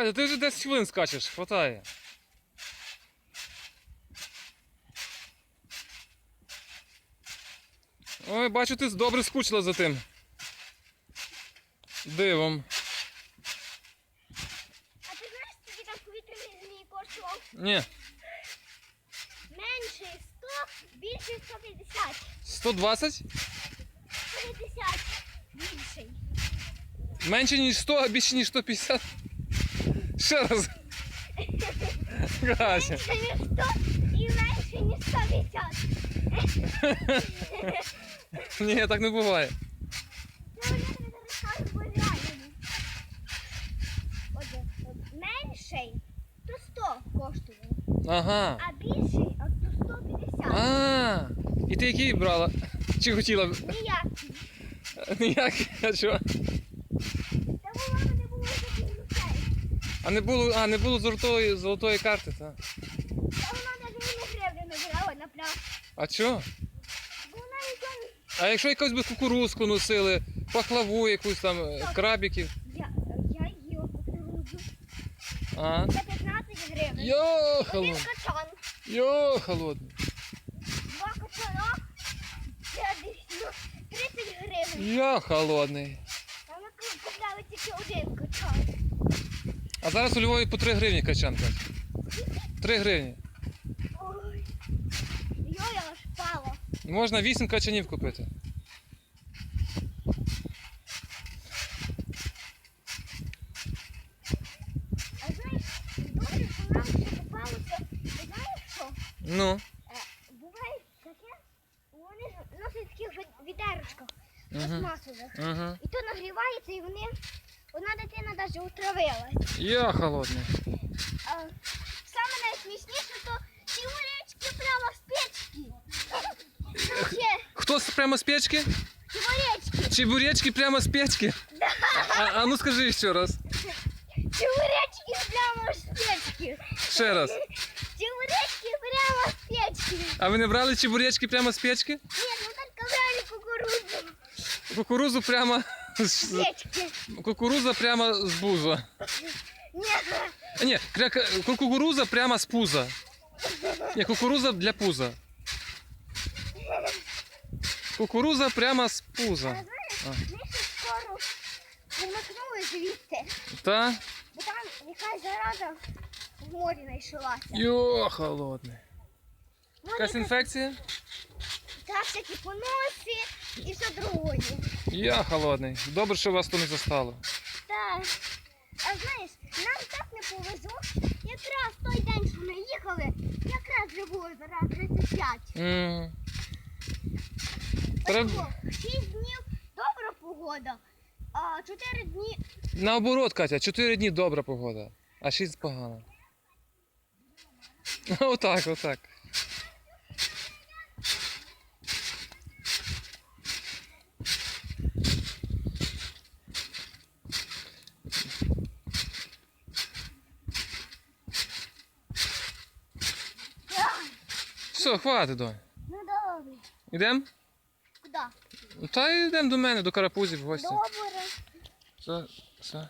Катя, ти вже 10 хвилин скачеш, хватає. Ой, бачу, ти добре скучила за тим. Дивом. А ти знаєш, скільки там повітряний змій коштував? Ні. Менше 100, більше 150. 120? 150. Більший. Менше ніж 100, а більше ніж 150. Ще раз. Менше ніж 100 і менше ніж 150. Ні, так не буває. Ну, я тобі зараз кажу, бо реально. Отже, от менший то 100 коштує, Ага. а більший то 150. А, і ти який брала? Чи хотіла? Ніяк. Ніякий, а чого? Та мами не було таких грошей. А не було, а не було золотої, золотої карти, так? Та вона навіть не гривень набирала на пляж. А чого? Бо вона нічого А якщо якусь би кукурузку носили, пахлаву якусь там, крабіків. Я, я їла кукурудзу А? за 15 гривень. Йо, Один холодний. качан, Йо, холодний. два качана, це десь ну, 30 гривень. Я холодний. А ми купляли тільки один качан. А зараз у Львові по 3 гривні качанка. 3 гривні. Ой, йо, я аж пала. Можна 8 качанів купити. А знаєш, добре, що нам ще попалося, ти знаєш що? Ну. Е, буває таке, вони носять такі вже відерочка, Угу. І то нагрівається, і вони, одна дитина навіть отравилась. Я холодний. А, саме найсмішніше, то ці уречки прямо з печки. Ну, Хто прямо з печки? ці уречки, Чи бурячки прямо з печки? А, а ну скажи ще раз. ці уречки прямо з печки. Ще раз. Ці уречки прямо з печки. А ви не брали чебуречки прямо з печки? Ні, ну так казали кукурудзу Кукурузу прямо з печки. кукуруза прямо з буза. Ні, А, ні, кря- кукуруза прямо з пуза. Ні, кукуруза для пуза. Кукуруза прямо з пуза. а ми ще скоро вимикнули звідти, Та? бо там якась зараза в морі знайшлася. Йо, холодний. Якась інфекція? Та всякі поноси і все другое. Я холодний. Добре, що вас то не застало. Так. А знаєш, нам так не повезло. Якраз той день, що ми їхали, якраз вже було зараз 35. М. Треба... 6 днів добра погода, а 4 дні Наоборот, Катя, 4 дні добра погода, а 6 погана. Отак, отак. Все, хватить, донь. ну добре. Ідемо? Куди? Та йдемо до мене, до карапузів в гості. Добре. Все, все.